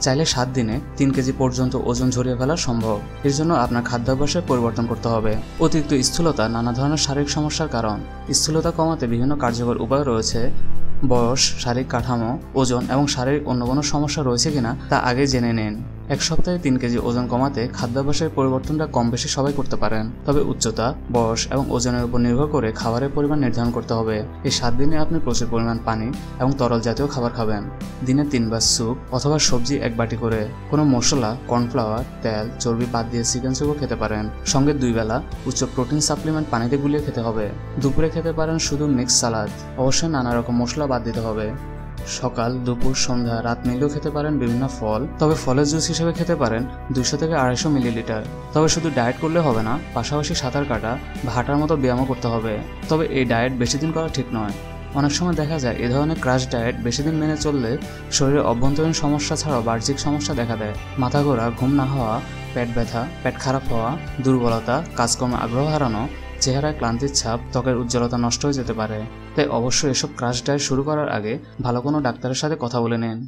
চাইলে সাত দিনে তিন কেজি পর্যন্ত ওজন ঝরিয়ে ফেলা সম্ভব। এর জন্য আপনার খাদ্যাভ্যাসে পরিবর্তন করতে হবে। অতিরিক্ত স্থূলতা নানা ধরনের শারীরিক সমস্যার কারণ। স্থূলতা কমাতে বিভিন্ন কার্যকর উপায় রয়েছে। বয়স, শারীরিক কাঠামো, ওজন এবং শারীরিক অন্য কোনো সমস্যা রয়েছে কিনা তা আগে জেনে নিন। এক সপ্তাহে তিন কেজি ওজন কমাতে খাদ্যাভ্যাসের পরিবর্তনটা কম বেশি সবাই করতে পারেন। তবে উচ্চতা, বয়স এবং ওজনের উপর নির্ভর করে খাবারের পরিমাণ নির্ধারণ করতে হবে। এই সাত দিনে আপনি প্রচুর পরিমাণ পানি এবং তরল জাতীয় খাবার খাবেন। দিনে তিনবার স্যুপ অথবা সবজি এক বাটি করে। কোনো মশলা, কর্নফ্লাওয়ার, তেল, চর্বি বাদ দিয়ে চিকেন স্যুপও খেতে পারেন। সঙ্গে দুই বেলা উচ্চ প্রোটিন সাপ্লিমেন্ট পানিতে গুলিয়ে খেতে হবে। দুপুরে খেতে পারেন শুধু মিক্স সালাদ। অবশ্যই নানা রকম মশলা বাদ দিতে হবে। সকাল, দুপুর, সন্ধ্যা, রাত মিলেও খেতে পারেন বিভিন্ন ফল। তবে ফলের জুস হিসেবে খেতে পারেন দুশো থেকে আড়াইশো মিলিলিটার। তবে শুধু ডায়েট করলে হবে না, পাশাপাশি সাঁতার কাটা বা হাঁটার মতো ব্যায়ামও করতে হবে। তবে এই ডায়েট বেশি দিন করা ঠিক নয়। অনেক সময় দেখা যায় এ ধরনের ক্রাশ ডায়েট বেশি দিন মেনে চললে শরীরে অভ্যন্তরীণ সমস্যা ছাড়াও বাহ্যিক সমস্যা দেখা দেয়। মাথা ঘোরা, ঘুম না হওয়া, পেট ব্যথা, পেট খারাপ হওয়া, দুর্বলতা, কাজকর্মে আগ্রহ হারানো চেহারায় ক্লান্তির ছাপ, ত্বকের উজ্জ্বলতা নষ্ট হয়ে যেতে পারে। তাই অবশ্যই এসব ক্রাশ ডায়েট শুরু করার আগে ভালো কোনো ডাক্তারের সাথে কথা বলে নিন।